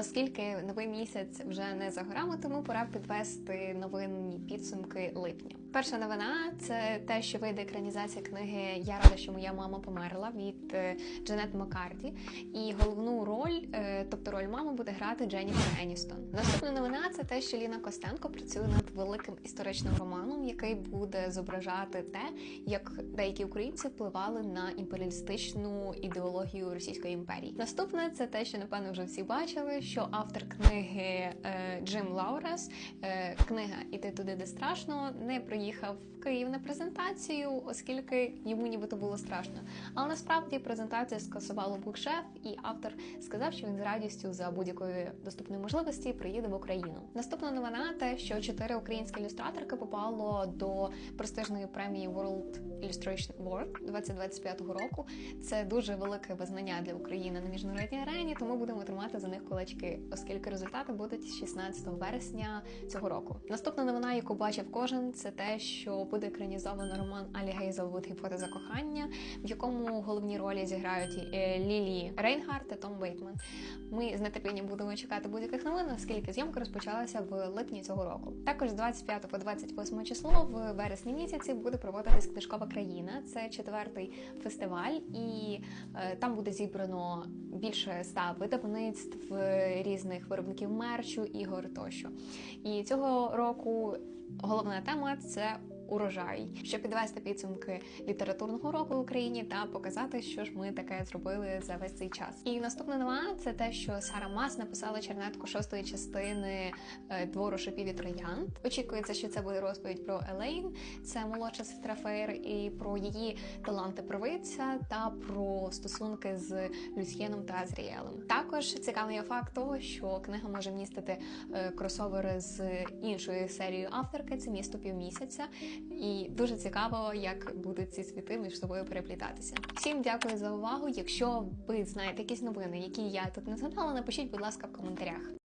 Оскільки новий місяць вже не за горами, тому пора підвести новинні підсумки липня. Перша новина це те, що вийде екранізація книги Я рада, що моя мама померла від е, Джанет Маккарті. І головну роль, е, тобто роль мами, буде грати Дженніфер Еністон. Наступна новина це те, що Ліна Костенко працює над великим історичним романом, який буде зображати те, як деякі українці впливали на імперіалістичну ідеологію Російської імперії. Наступне це те, що напевно вже всі бачили, що автор книги е, Джим Лаурес, е, книга Іти туди, де страшно, не приїхав в Київ на презентацію, оскільки йому нібито було страшно. Але насправді презентацію скасувало букшеф, і автор сказав, що він з радістю за будь-якої доступної можливості приїде в Україну. Наступна новина те, що чотири українські ілюстраторки попало до престижної премії World Illustration Award 2025 року. Це дуже велике визнання для України на міжнародній арені, тому будемо тримати за них кулачки, оскільки результати будуть 16 вересня цього року. Наступна новина, яку бачив кожен, це те, що буде екранізовано роман Алі Гейзелвуд «Гіпотеза кохання, в якому головні ролі зіграють е, Лілі Рейнгард та Том Бейтман. Ми з нетерпінням будемо чекати будь-яких новин, оскільки зйомка розпочалася в липні цього року. Також з 25 по 28 число в вересні місяці буде проводитись книжкова країна. Це четвертий фестиваль, і е, там буде зібрано більше ста видавництв різних виробників мерчу, ігор тощо. І цього року головна тема це. Урожай, щоб підвести підсумки літературного року в Україні та показати, що ж ми таке зробили за весь цей час. І наступна новина це те, що Сара Мас написала чернетку шостої частини е, двору шипів і троянд. Очікується, що це буде розповідь про Елейн, це молодша сестра Фейр, і про її таланти провидця та про стосунки з Люсьєном та Азріелем. Також цікавий факт того, що книга може містити е, кросовери з іншою серією авторки. Це місто півмісяця. І дуже цікаво, як будуть ці світи між собою переплітатися. Всім дякую за увагу. Якщо ви знаєте якісь новини, які я тут не згадала, напишіть, будь ласка, в коментарях.